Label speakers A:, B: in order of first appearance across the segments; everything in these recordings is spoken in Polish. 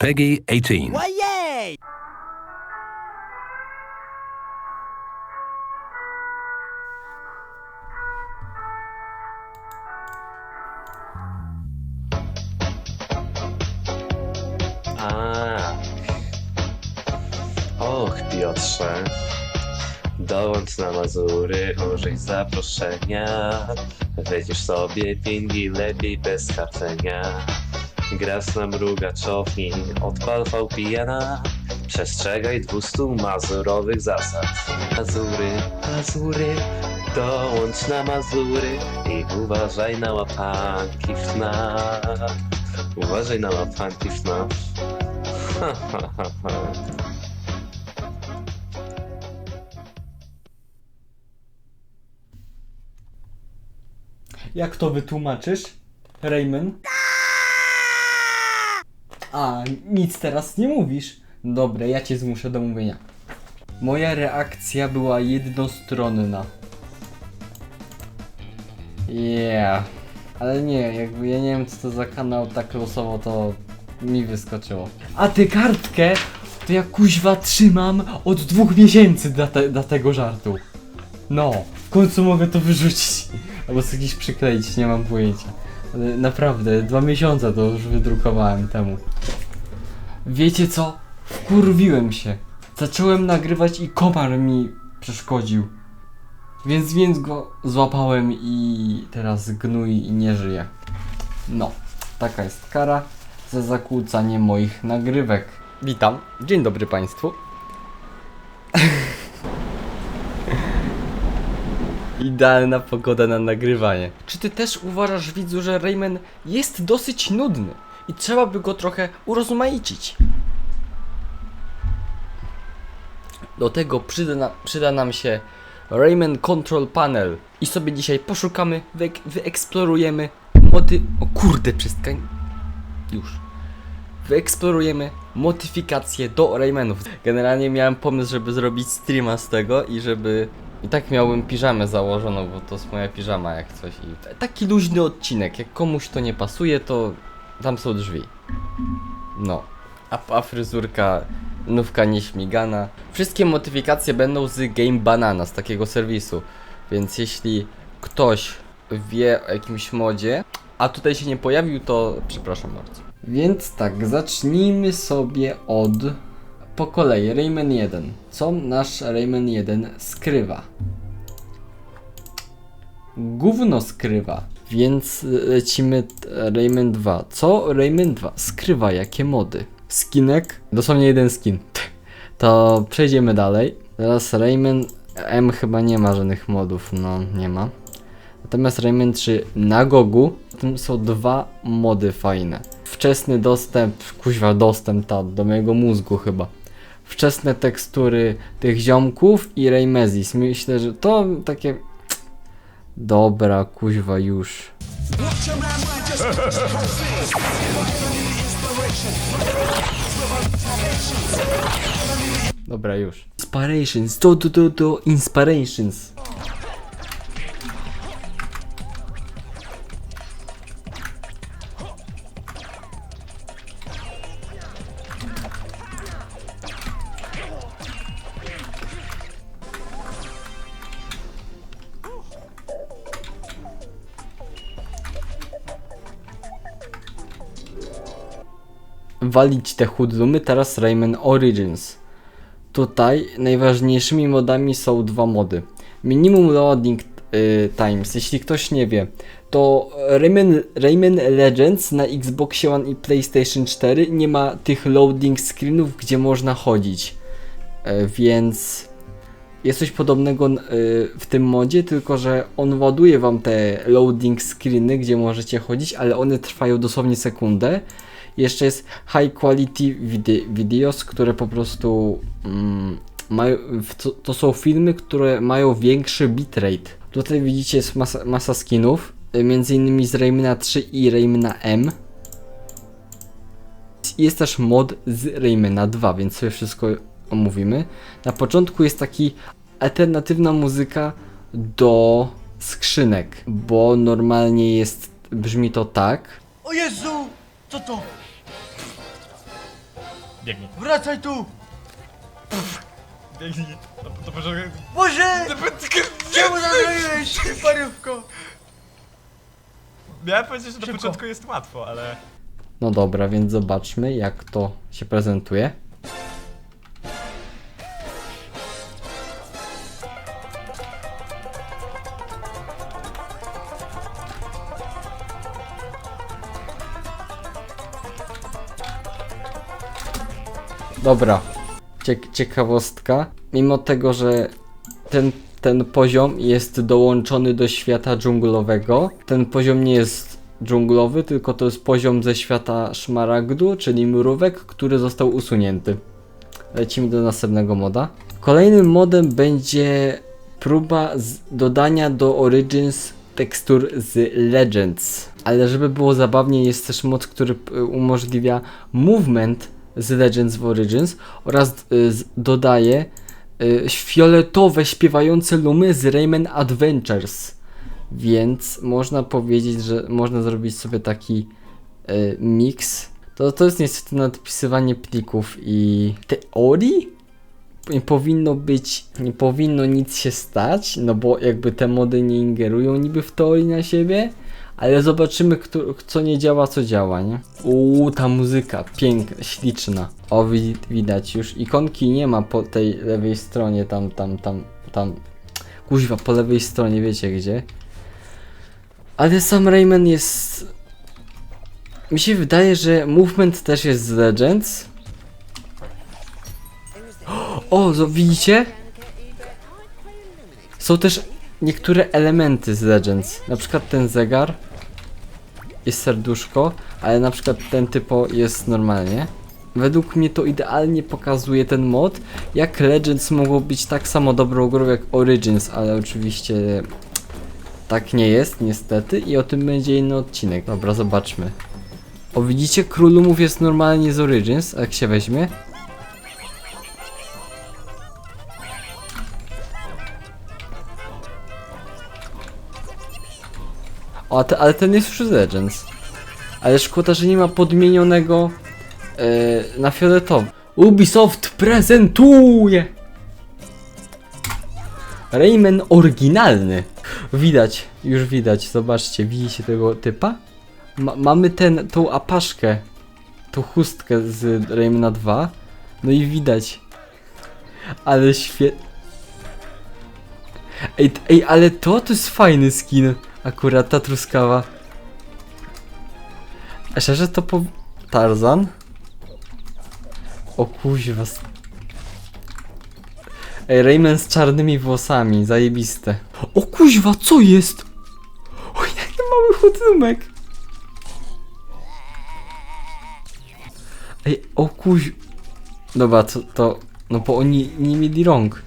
A: Peggy 18.
B: Wayay!
C: A. Och, Piotrze. Dołącz na Mazury, użyj zaproszenia. Weźmiesz sobie pingi lepiej bez karcenia. Grasz na mruga, cofnij, odpal VPN-a. Przestrzegaj 200 mazurowych zasad. Mazury, Mazury, dołącz na Mazury i uważaj na łapanki FNAF. Uważaj na łapanki FNAF. Ha, ha, ha, ha.
D: Jak to wytłumaczysz, Raymond? A, nic teraz nie mówisz. Dobra, ja cię zmuszę do mówienia. Moja reakcja była jednostronna. Yeah. Ale nie, jakby ja nie wiem co to za kanał tak losowo to mi wyskoczyło. A tę kartkę to ja kuźwa trzymam od dwóch miesięcy dla, te, dla tego żartu. No, w końcu mogę to wyrzucić. Albo gdzieś przykleić, nie mam pojęcia. Ale naprawdę, dwa miesiące to już wydrukowałem temu. Wiecie co? Wkurwiłem się. Zacząłem nagrywać i komar mi przeszkodził. Więc więc go złapałem i teraz gnój i nie żyje. No, taka jest kara za zakłócanie moich nagrywek. Witam, dzień dobry Państwu. Idealna pogoda na nagrywanie. Czy ty też uważasz, widzu, że Rayman jest dosyć nudny i trzeba by go trochę urozmaicić? Do tego przyda, na, przyda nam się Rayman Control Panel i sobie dzisiaj poszukamy, wyek, wyeksplorujemy moty... O kurde, przestań... Już. Wyeksplorujemy modyfikacje do Raymanów. Generalnie miałem pomysł, żeby zrobić streama z tego i żeby... I tak miałbym piżamę założoną, bo to jest moja piżama jak coś i... Taki luźny odcinek, jak komuś to nie pasuje, to tam są drzwi. No. A, a fryzurka, nówka nieśmigana. Wszystkie modyfikacje będą z Game Banana, z takiego serwisu. Więc jeśli ktoś wie o jakimś modzie, a tutaj się nie pojawił, to przepraszam bardzo. Więc tak, zacznijmy sobie od po kolei Rayman 1. Co nasz Rayman 1 skrywa? Gówno skrywa. Więc lecimy Rayman 2. Co Rayman 2 skrywa? Jakie mody? Skinek? Dosłownie jeden skin. To przejdziemy dalej. Teraz Rayman M chyba nie ma żadnych modów, no nie ma. Natomiast Rayman 3 na Gogu tym są dwa mody fajne. Wczesny dostęp, kuźwa dostęp ta, do mojego mózgu chyba. Wczesne tekstury tych ziomków i Raymezis. Myślę, że to takie... Dobra, kuźwa już. Dobra, już. Inspirations, to, to, to, to, inspirations. Walić te hoodlumy, teraz Rayman Origins. Tutaj najważniejszymi modami są dwa mody. Minimum Loading y, Times, jeśli ktoś nie wie, to Rayman, Rayman Legends na Xbox One i PlayStation 4 nie ma tych loading screenów, gdzie można chodzić. Y, więc jest coś podobnego y, w tym modzie, tylko że on ładuje wam te loading screeny, gdzie możecie chodzić, ale one trwają dosłownie sekundę. Jeszcze jest high quality vide videos, które po prostu mm, mają, to, to są filmy, które mają większy bitrate. Tutaj widzicie jest masa, masa skinów, y, między innymi z Raymana 3 i Raymana M. Jest też mod z Raymana 2, więc sobie wszystko omówimy. Na początku jest taki alternatywna muzyka do skrzynek, bo normalnie jest, brzmi to tak.
B: O Jezu! Co to?
A: Biegnij.
B: Wracaj tu!
A: Biegnij. No, to może...
B: Boże! Czemu zabrałeś, parówko?
A: Miałem powiedzieć, że na
B: Szybko.
A: początku jest łatwo, ale...
D: No dobra, więc zobaczmy jak to się prezentuje. Dobra, Ciek ciekawostka. Mimo tego, że ten, ten poziom jest dołączony do świata dżunglowego, ten poziom nie jest dżunglowy, tylko to jest poziom ze świata szmaragdu, czyli mrówek, który został usunięty. Lecimy do następnego moda. Kolejnym modem będzie próba dodania do Origins tekstur z Legends. Ale żeby było zabawniej, jest też mod, który p- umożliwia movement z Legends w Origins oraz y, dodaje y, fioletowe śpiewające lumy z Rayman Adventures. Więc można powiedzieć, że można zrobić sobie taki y, miks. To, to jest niestety nadpisywanie plików i teorii nie powinno być, nie powinno nic się stać, no bo jakby te mody nie ingerują niby w teorii na siebie, ale zobaczymy, kto, co nie działa, co działa, nie? Uuu, ta muzyka, piękna, śliczna. O, wi- widać już, ikonki nie ma po tej lewej stronie, tam, tam, tam, tam, kuźwa, po lewej stronie, wiecie gdzie. Ale sam Rayman jest... Mi się wydaje, że movement też jest z Legends. O, widzicie? Są też niektóre elementy z Legends. Na przykład ten zegar jest serduszko, ale na przykład ten typo jest normalnie. Według mnie to idealnie pokazuje ten mod, jak Legends mogło być tak samo dobrą grą jak Origins, ale oczywiście tak nie jest, niestety, i o tym będzie inny odcinek. Dobra, zobaczmy. O, widzicie, królumów jest normalnie z Origins, jak się weźmie. O, te, ale ten jest z Legends. Ale szkoda, że nie ma podmienionego e, na fioletowy. Ubisoft prezentuje! Rayman oryginalny. Widać, już widać, zobaczcie, widzicie tego typa? Ma, mamy ten, tą apaszkę, tą chustkę z Raymana 2. No i widać. Ale świetnie. Ej, ej, ale to to jest fajny skin. Akurat ta truskawa. A szczerze to po... Tarzan? O kuźwa. Ej, Rayman z czarnymi włosami, zajebiste. O kuźwa, co jest? O, jaki mały chodynek. Ej, o kuź... Dobra, to, to... No bo oni nie mieli rąk.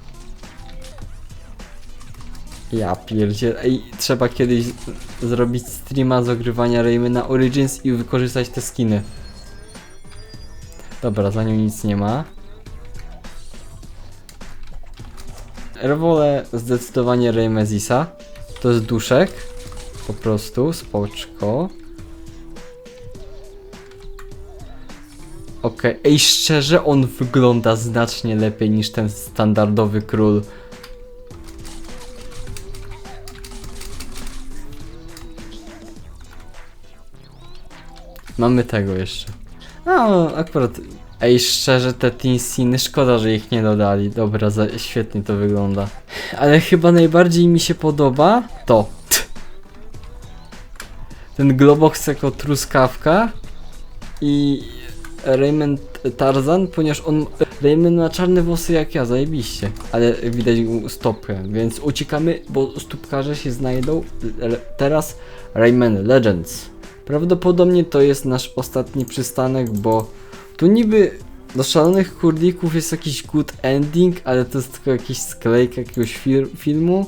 D: Ja pierdziel, ej, trzeba kiedyś zrobić streama z ogrywania Raymana Origins i wykorzystać te skiny. Dobra, za nią nic nie ma. Wolę zdecydowanie Raymezisa. To jest duszek. Po prostu, spoczko. Okej, ej, szczerze, on wygląda znacznie lepiej niż ten standardowy król. Mamy tego jeszcze. No, akurat. Ej, szczerze, te teen sceny, szkoda, że ich nie dodali. Dobra, za, świetnie to wygląda. Ale chyba najbardziej mi się podoba to. Ten Globox jako truskawka i Raymond Tarzan, ponieważ on. Raymond ma czarne włosy jak ja, zajebiście. Ale widać stopkę, więc uciekamy, bo stópkarze się znajdą. Teraz Rayman Legends. Prawdopodobnie to jest nasz ostatni przystanek, bo tu niby do szalonych kurdików jest jakiś good ending, ale to jest tylko jakiś sklejk jakiegoś fil filmu.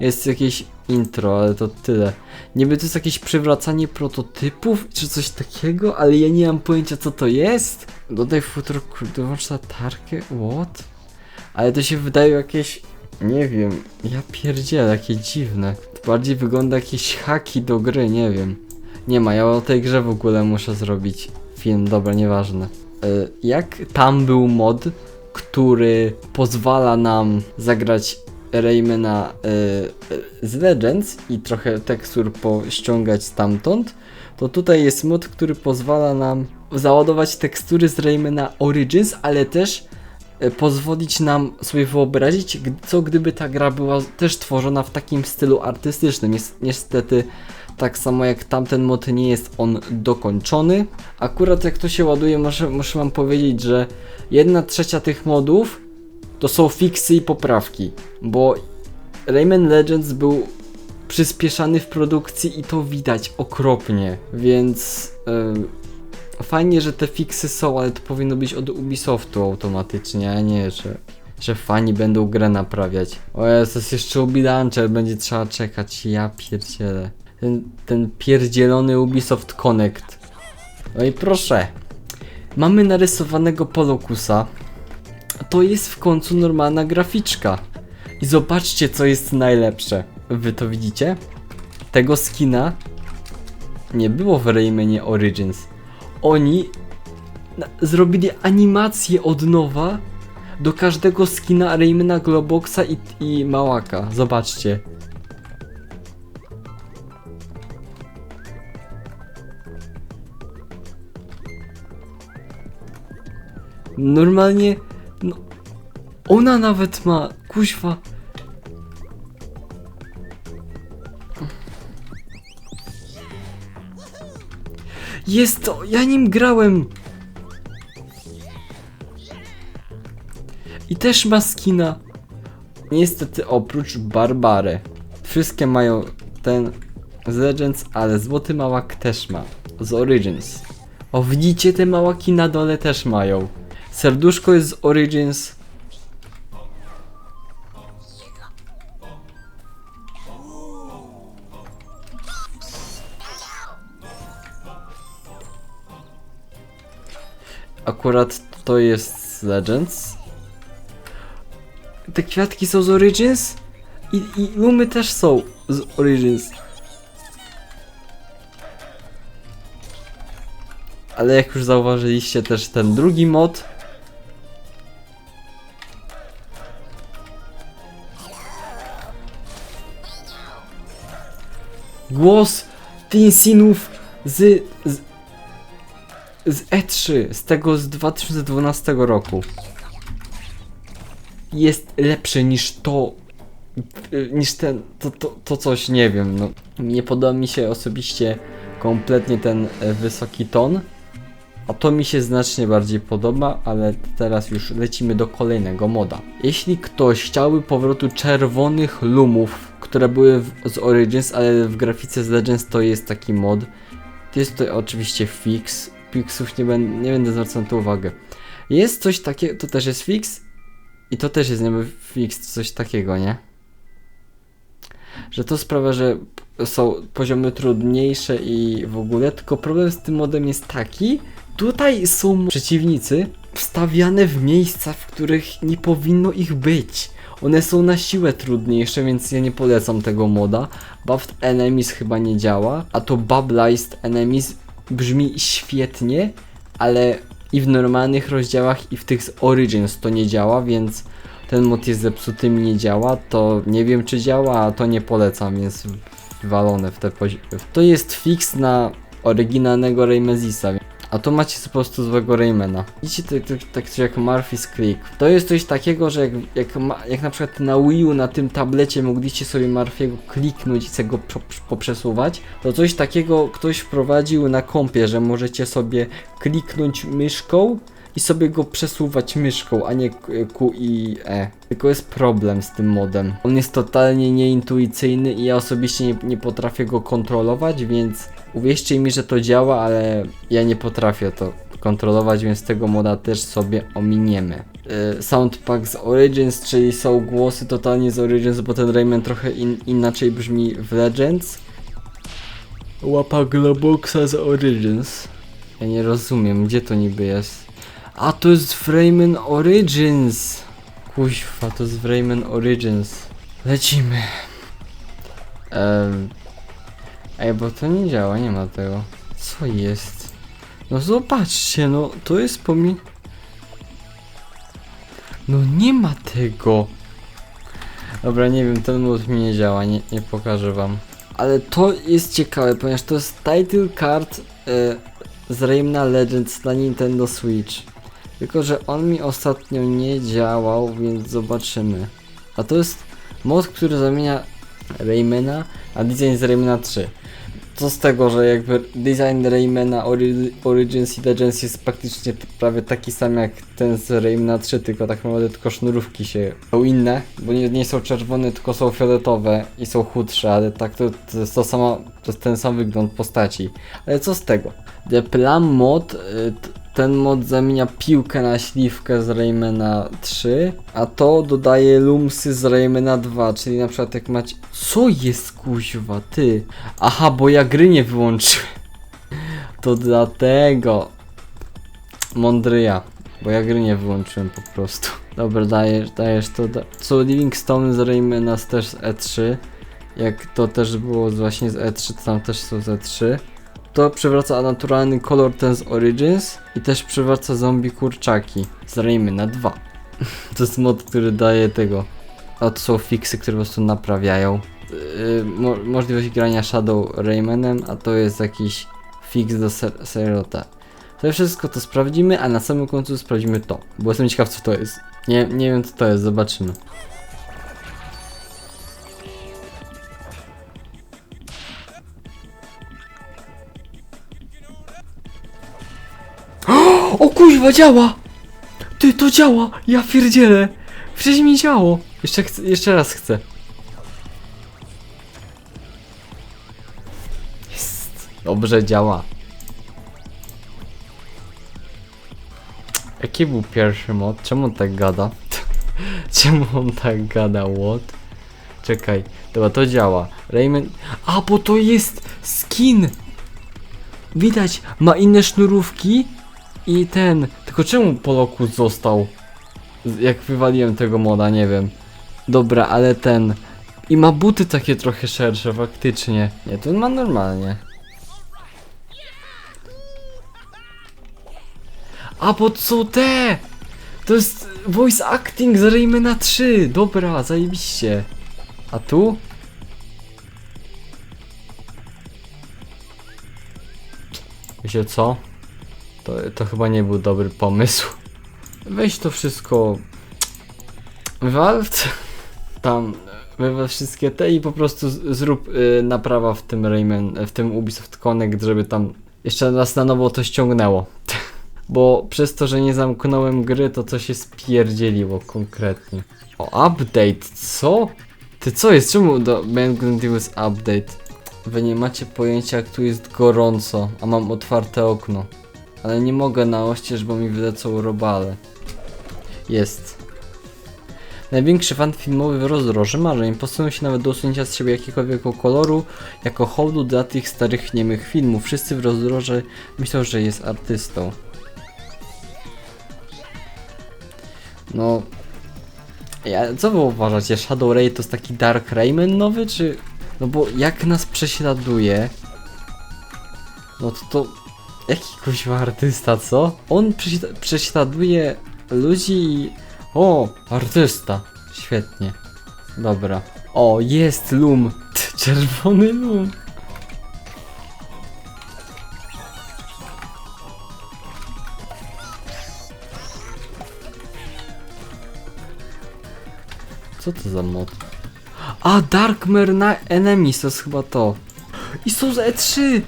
D: Jest jakieś intro, ale to tyle. Niby to jest jakieś przywracanie prototypów, czy coś takiego, ale ja nie mam pojęcia co to jest. Dodaj futro, kurde, włącz latarkę, what? Ale to się wydaje jakieś, nie wiem, ja pierdzielę, jakie dziwne. To bardziej wygląda jakieś haki do gry, nie wiem. Nie ma, ja o tej grze w ogóle muszę zrobić film, dobra, nieważne. jak tam był mod, który pozwala nam zagrać Raymana e, e, z Legends i trochę tekstur pościągać stamtąd, to tutaj jest mod, który pozwala nam załadować tekstury z Raymana Origins, ale też e, pozwolić nam sobie wyobrazić, co gdyby ta gra była też tworzona w takim stylu artystycznym. Jest niestety tak samo jak tamten mod nie jest on dokończony. Akurat jak to się ładuje, muszę, muszę wam powiedzieć, że jedna trzecia tych modów to są fiksy i poprawki, bo Rayman Legends był przyspieszany w produkcji i to widać okropnie, więc em, fajnie, że te fiksy są, ale to powinno być od Ubisoftu automatycznie, a nie, że, że fani będą grę naprawiać. O Jezus, jeszcze Ubi Launcher będzie trzeba czekać, ja pierdzielę. Ten, ten pierdzielony Ubisoft Connect. No i proszę, mamy narysowanego Polokusa, to jest w końcu normalna graficzka. I zobaczcie, co jest najlepsze. Wy to widzicie? Tego skina nie było w Raymanie Origins. Oni zrobili animację od nowa do każdego skina Raymana Globoxa i, i Małaka. Zobaczcie. Normalnie, no, ona nawet ma, kuźwa. Jest to, ja nim grałem. I też ma skina. Niestety oprócz Barbary. Wszystkie mają ten z Legends, ale Złoty Małak też ma. Z Origins. O widzicie te małaki na dole też mają. Serduszko jest z Origins. Akurat to jest z Legends. Te kwiatki są z Origins i, i lumy też są z Origins. Ale jak już zauważyliście też ten drugi mod. Głos Tinsinów z, z, z E3, z tego z 2012 roku. Jest lepszy niż to, y, niż ten, to, to, to coś, nie wiem, no. Nie podoba mi się osobiście kompletnie ten e, wysoki ton. A to mi się znacznie bardziej podoba, ale teraz już lecimy do kolejnego moda. Jeśli ktoś chciałby powrotu czerwonych lumów, które były w, z Origins, ale w grafice z Legends to jest taki mod. Jest to oczywiście fix. Fixów nie, będę nie będę zwracał na to uwagę. Jest coś takiego, to też jest fix i to też jest niby fix, coś takiego, nie? Że to sprawia, że są poziomy trudniejsze i w ogóle, tylko problem z tym modem jest taki, tutaj są przeciwnicy wstawiane w miejsca, w których nie powinno ich być. One są na siłę trudniejsze, więc ja nie polecam tego moda. Buffed Enemies chyba nie działa, a to Bubblized Enemies brzmi świetnie, ale i w normalnych rozdziałach i w tych z Origins to nie działa, więc ten mod jest zepsuty, mi nie działa, to nie wiem czy działa, a to nie polecam, jest walone w te pozi- To jest fix na oryginalnego Raymezisa, a to macie po prostu złego Raymana. Widzicie tak, tak, tak jak Murphy's Creek. To jest coś takiego, że jak, jak, jak na przykład na Wii U na tym tablecie mogliście sobie Murphy'ego kliknąć i sobie go po- poprzesuwać, to coś takiego ktoś wprowadził na kompie, że możecie sobie kliknąć myszką i sobie go przesuwać myszką, a nie Q i E. Tylko jest problem z tym modem. On jest totalnie nieintuicyjny i ja osobiście nie, nie potrafię go kontrolować, więc uwierzcie mi, że to działa, ale ja nie potrafię to kontrolować, więc tego moda też sobie ominiemy. Yy, soundpack z Origins, czyli są głosy totalnie z Origins, bo ten Rayman trochę in, inaczej brzmi w Legends. Łapa Globoxa z Origins. Ja nie rozumiem, gdzie to niby jest. A to jest w Rayman Origins. Kuźwa, to jest w Rayman Origins. Lecimy. Ehm. Ej, bo to nie działa, nie ma tego. Co jest? No zobaczcie, no to jest pomi... No nie ma tego. Dobra, nie wiem, ten mod mi nie działa, nie, nie pokażę wam. Ale to jest ciekawe, ponieważ to jest title card e, z Raymana Legends na Nintendo Switch. Tylko, że on mi ostatnio nie działał, więc zobaczymy. A to jest mod, który zamienia Raymana na design z Raymana 3. Co z tego, że jakby design Raymana Ori Origins i Legends jest praktycznie prawie taki sam jak ten z Raymana 3, tylko tak naprawdę tylko sznurówki się są inne, bo nie, nie są czerwone, tylko są fioletowe i są chudsze, ale tak to, to jest to samo, to jest ten sam wygląd postaci. Ale co z tego? The Plum mod, y, ten mod zamienia piłkę na śliwkę z Raymana 3, a to dodaje lumsy z Raymana 2, czyli na przykład jak macie... Co jest kuźwa, ty? Aha, bo ja gry nie wyłączyłem. To dlatego. Mądry ja, bo ja gry nie wyłączyłem po prostu. Dobra, dajesz, dajesz to. Da... Co Livingstone z Raymana też z E3. Jak to też było właśnie z E3, to tam też są z E3 to przywraca naturalny kolor ten z Origins i też przywraca zombie kurczaki z Raymana 2. to jest mod, który daje tego. A to są fixy, które po prostu naprawiają. Yy, mo możliwość grania Shadow Raymanem, a to jest jakiś fix do ser Serota. To wszystko to sprawdzimy, a na samym końcu sprawdzimy to, bo jestem ciekaw co to jest. Nie, nie wiem co to jest, zobaczymy. O kuźwa, działa! Ty, to działa! Ja pierdzielę! Przecież mi działo! Jeszcze, chcę, jeszcze raz chcę. Jest. Dobrze działa. Jaki był pierwszy mod? Czemu on tak gada? Czemu on tak gada? What? Czekaj, dobra, to działa. Rayman... A, bo to jest skin! Widać, ma inne sznurówki i ten... Tylko czemu Poloku został? Jak wywaliłem tego moda, nie wiem. Dobra, ale ten... I ma buty takie trochę szersze, faktycznie. Nie, to ma normalnie. A, bo są te! To jest voice acting z Raymana 3. Dobra, zajebiście. A tu? Wiecie co? To, to chyba nie był dobry pomysł. Weź to wszystko. Wywal tam. Wywal wszystkie te i po prostu zrób y, naprawa w tym Rayman, w tym Ubisoft Connect, żeby tam jeszcze raz na nowo to ściągnęło. Bo przez to, że nie zamknąłem gry, to coś się spierdzieliło konkretnie. O, update, co? Ty co jest? Czemu do Magnus update? Wy nie macie pojęcia jak tu jest gorąco, a mam otwarte okno. Ale nie mogę na oścież, bo mi wlecą robale. Jest. Największy fan filmowy w rozdroży marzeń posunął się nawet do usunięcia z siebie jakiegokolwiek koloru jako hołdu dla tych starych niemych filmów. Wszyscy w rozdroży myślą, że jest artystą. No... Ja, co wy uważacie? Shadow Ray to jest taki Dark Rayman nowy, czy... No bo jak nas prześladuje... No to to... Jaki kuźwa artysta, co? On prześla- prześladuje ludzi i... O, artysta. Świetnie. Dobra. O, jest lum. Czerwony lum. Co to za mod? A, Darkmare na Enemies, to jest chyba to. I są z E3!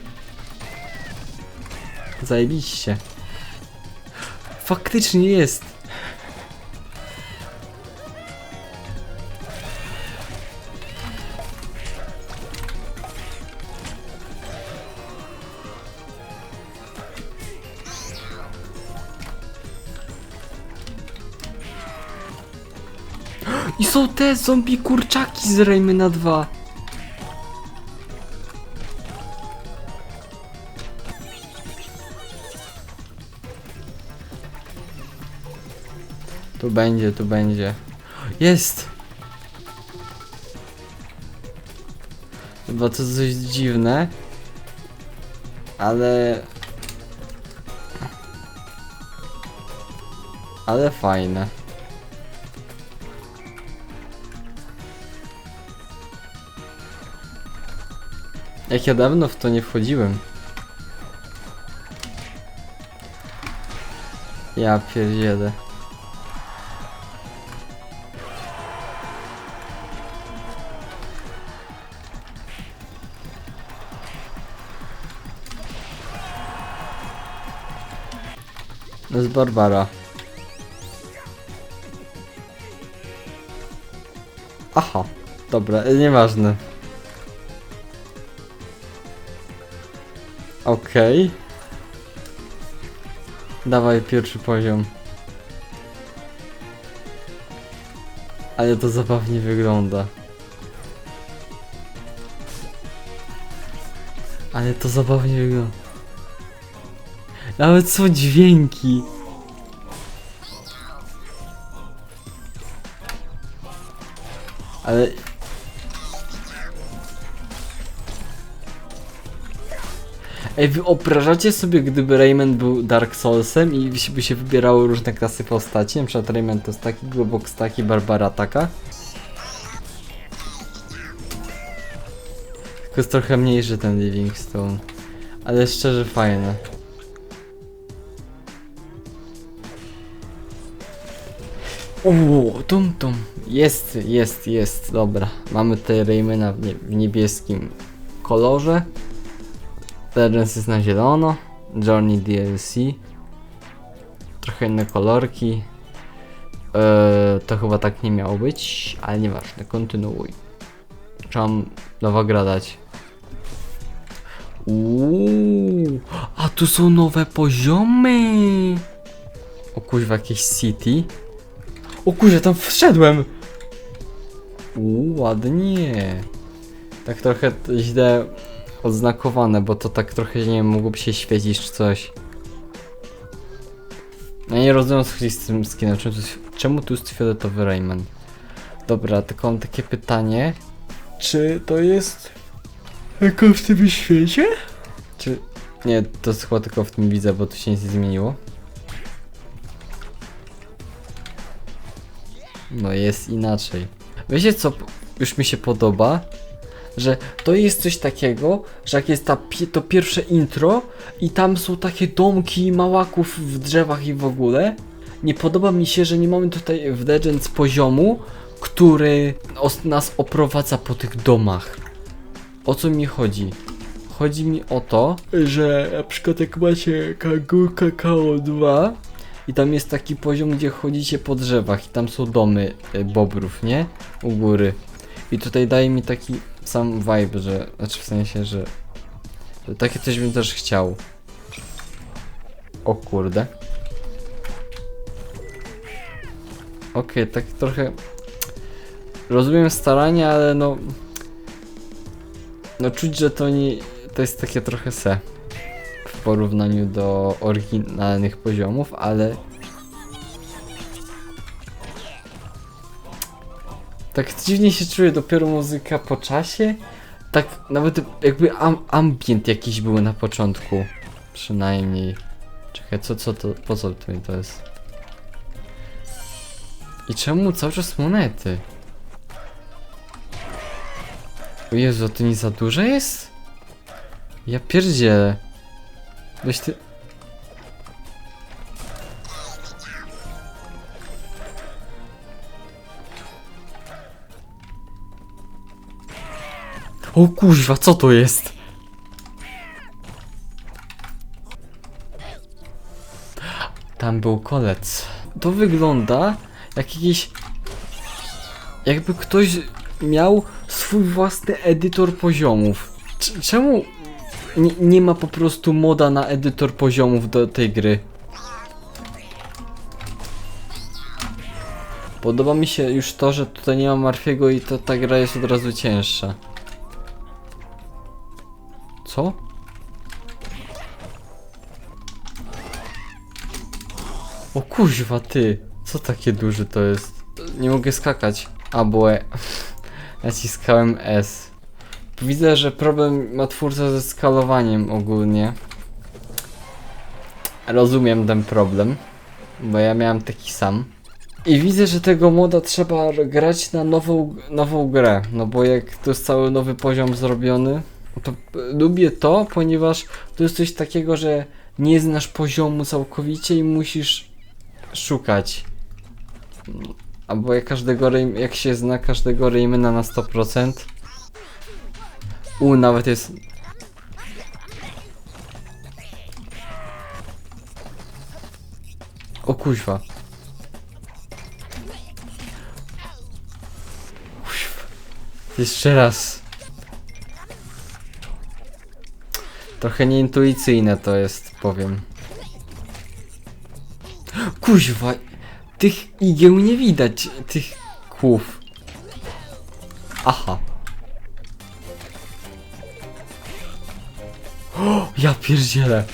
D: Zajebiście. Faktycznie jest. I są te zombie kurczaki z Raymana 2. Tu będzie, tu będzie. Jest! Chyba to coś dziwne. Ale... ale fajne. Jak ja dawno w to nie wchodziłem. Ja pierdzielę. Jest Barbara. Aha, dobra, e, nieważne. Okej. Dawaj pierwszy poziom. Ale to zabawnie wygląda. Ale to zabawnie wygląda. Nawet są dźwięki. Ale... Ej, wyobrażacie sobie, gdyby Rayman był Dark Soulsem i by się wybierało różne klasy postaci? Na przykład Rayman to jest taki, Globox taki, Barbara taka. Tylko jest trochę mniejszy ten Livingstone. Ale szczerze fajne. Uuu, tum tum. Jest, jest, jest, dobra. Mamy tutaj Raymana w, nie, w niebieskim kolorze. Legends jest na zielono. Journey DLC. Trochę inne kolorki. Eee, to chyba tak nie miało być, ale nieważne, kontynuuj. Trzeba nowa gra dać. Uuu, a tu są nowe poziomy. O kuźwa, jakieś city. O kurze, tam wszedłem! Uuu, ładnie. Tak trochę źle odznakowane, bo to tak trochę, nie wiem, mogłoby się świecić czy coś. Ja nie rozumiem z tym skinem, czemu tu, jest- czemu tu jest fioletowy Rayman? Dobra, tylko mam takie pytanie. Czy to jest jako w tym świecie? Czy... Nie, to jest chyba tylko w tym widzę, bo tu się nic nie zmieniło. No jest inaczej. Wiecie co już mi się podoba? Że to jest coś takiego, że jak jest ta, pi- to pierwsze intro i tam są takie domki małaków w drzewach i w ogóle. Nie podoba mi się, że nie mamy tutaj w Legends poziomu, który nas oprowadza po tych domach. O co mi chodzi? Chodzi mi o to, że na przykład jak macie Kagur Kakao 2 i tam jest taki poziom, gdzie chodzicie po drzewach i tam są domy y, bobrów, nie? U góry. I tutaj daje mi taki sam vibe, że, znaczy w sensie, że, że takie coś bym też chciał. O kurde. Okej, tak trochę rozumiem starania, ale no no czuć, że to nie, to jest takie trochę se porównaniu do oryginalnych poziomów, ale tak dziwnie się czuję dopiero muzyka po czasie. Tak nawet jakby am ambient jakiś był na początku. Przynajmniej. Czekaj, co, co to, po co to mi to jest? I czemu cały czas monety? O Jezu, to nie za dużo jest? Ja pierdzielę. Weź ty... O kuźwa, co to jest? Tam był kolec. To wygląda jak jakiś... Jakby ktoś miał swój własny edytor poziomów. C- czemu nie, ma po prostu moda na edytor poziomów do tej gry? Podoba mi się już to, że tutaj nie ma Marfiego i to ta gra jest od razu cięższa. Co? O kuźwa ty, co takie duże to jest? Nie mogę skakać. A bo e... naciskałem S. Widzę, że problem ma twórca ze skalowaniem ogólnie. Rozumiem ten problem. bo ja miałem taki sam. I widzę, że tego moda trzeba grać na nową, nową grę, no bo jak to jest cały nowy poziom zrobiony, to lubię to, ponieważ to jest coś takiego, że nie znasz poziomu całkowicie i musisz szukać. Albo jak każdego jak się zna każdego Raymana na 100%. U, nawet jest... O kuźwa. Jeszcze raz. Trochę nieintuicyjne to jest, powiem. Kuźwa, tych igieł nie widać, tych kłów. Aha. O, ja pierdzielę.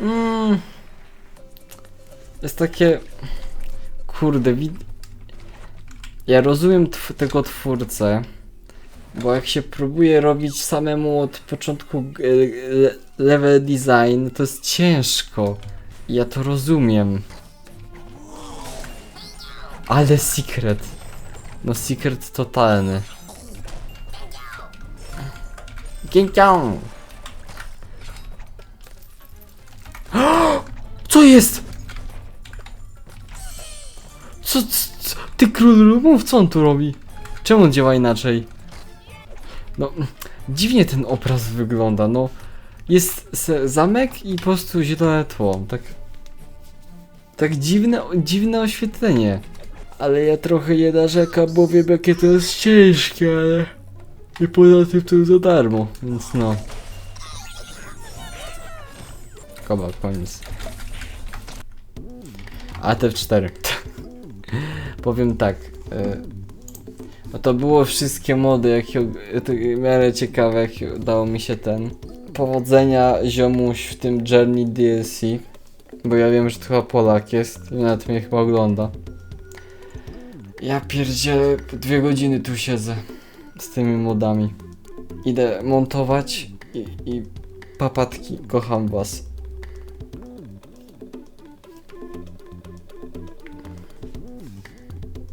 D: Mm. Jest takie... Kurde, wid... Ja rozumiem tw tego twórcę, bo jak się próbuje robić samemu od początku g- le level design, to jest ciężko. Ja to rozumiem. Ale secret. No secret totalny. Ginkiong. Co jest? Co, co? Ty król, mów co on tu robi? Czemu działa inaczej? No, dziwnie ten obraz wygląda, no. Jest zamek i po prostu zielone tło, tak... Tak dziwne, dziwne oświetlenie. Ale ja trochę je narzekam, bo wiem jakie to jest ciężkie, ale... I poza tym to za darmo, więc no. Koba, koniec. ATF4. Powiem tak. e, No to było wszystkie mody, jakie miarę ciekawe, jak udało mi się ten. Powodzenia ziomuś w tym Journey DLC. Bo ja wiem, że to chyba Polak jest nawet mnie chyba ogląda. Ja pierdzielę, dwie godziny tu siedzę z tymi modami. Idę montować i, i papatki, kocham was.